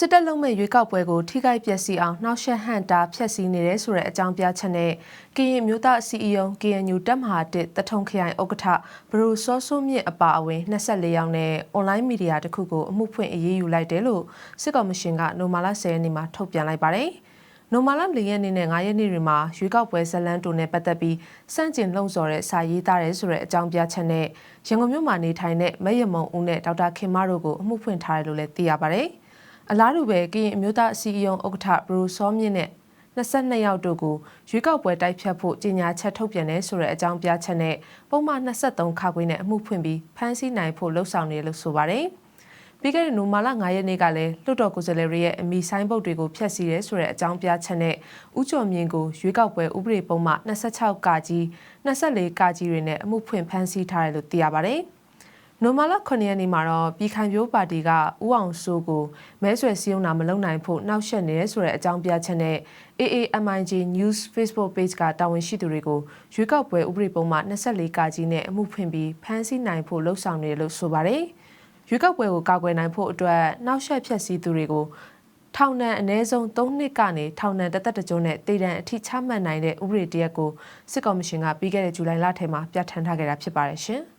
စစ်တပ်လုံးမဲ့ရွေးကောက်ပွဲကိုထိခိုက်ပျက်စီးအောင်နှောက်ယှက်ဟန့်တာဖျက်ဆီးနေတယ်ဆိုတဲ့အကြောင်းပြချက်နဲ့ကရင်မျိုးသားစီအီယုံ KNU တပ်မဟာတစ်တထုံခရိုင်ဥက္ကဋ္ဌဘရူစောဆိုးမြင့်အပါအဝင်24ယောက်နဲ့အွန်လိုင်းမီဒီယာတစ်ခုကိုအမှုဖွင့်အရေးယူလိုက်တယ်လို့စစ်ကော်မရှင်ကနိုမာလာ10ရက်နေ့မှာထုတ်ပြန်လိုက်ပါတယ်။နိုမာလာ၄ရက်နေ့နဲ့9ရက်နေ့တွေမှာရွေးကောက်ပွဲဇလန်းတူနဲ့ပတ်သက်ပြီးစန့်ကျင်လှုံ့ဆော်တဲ့စာရေးသားရဲဆိုတဲ့အကြောင်းပြချက်နဲ့ရန်ကုန်မြို့မှာနေထိုင်တဲ့မယမုံဦးနဲ့ဒေါက်တာခင်မတို့ကိုအမှုဖွင့်ထားတယ်လို့လည်းသိရပါတယ်။ အလားတူပဲကရင်အမျိုးသားအစည်းအရုံးဥက္ကဋ္ဌဘရူစောမြင့်နဲ့22ယောက်တို့ကိုရွေးကောက်ပွဲတိုက်ဖြတ်ဖို့ကြေညာချက်ထုတ်ပြန်တယ်ဆိုတဲ့အကြောင်းပြချက်နဲ့ပုံမှန်23ခါခွေးနဲ့အမှုဖွင့်ပြီးဖမ်းဆီးနိုင်ဖို့လှုံ့ဆော်နေလို့ဆိုပါတယ်။ပြီးခဲ့တဲ့နိုမာလာ9ရက်နေ့ကလည်းလွှတ်တော်ကိုယ်စားလှယ်တွေရဲ့အမိဆိုင်ပုတ်တွေကိုဖျက်ဆီးရဲဆိုတဲ့အကြောင်းပြချက်နဲ့ဥကျော်မြင့်ကိုရွေးကောက်ပွဲဥပဒေပုံမှ26ကကြီး24ကကြီးတွေနဲ့အမှုဖွင့်ဖမ်းဆီးထားတယ်လို့သိရပါတယ်။ နိုမာလာ9ရက်နေ့မှာတော့ပြည်ခိုင်ပြိုးပါတီကဥအောင်စိုးကိုမဲဆွယ်စည်းရုံးတာမလုပ်နိုင်ဖို့နှောက်ယှက်နေတယ်ဆိုတဲ့အကြောင်းပြချက်နဲ့ AAMIG News Facebook Page ကတာဝန်ရှိသူတွေကိုရွေးကောက်ပွဲဥပဒေပုံမှ24ကကြီးနဲ့အမှုဖွင့်ပြီးဖမ်းဆီးနိုင်ဖို့လှုံ့ဆော်နေတယ်လို့ဆိုပါတယ်။ရွေးကောက်ပွဲကိုကာကွယ်နိုင်ဖို့အတွက်နှောက်ယှက်ဖျက်ဆီးသူတွေကိုထောင်ဒဏ်အနည်းဆုံး3နှစ်ကနေထောင်ဒဏ်တစ်သက်တကြိုးနဲ့တည်တံအထိချမှတ်နိုင်တဲ့ဥပဒေတရက်ကိုစစ်ကော်မရှင်ကပြီးခဲ့တဲ့ဇူလိုင်လထဲမှာပြဋ္ဌာန်းထားခဲ့တာဖြစ်ပါတယ်ရှင်။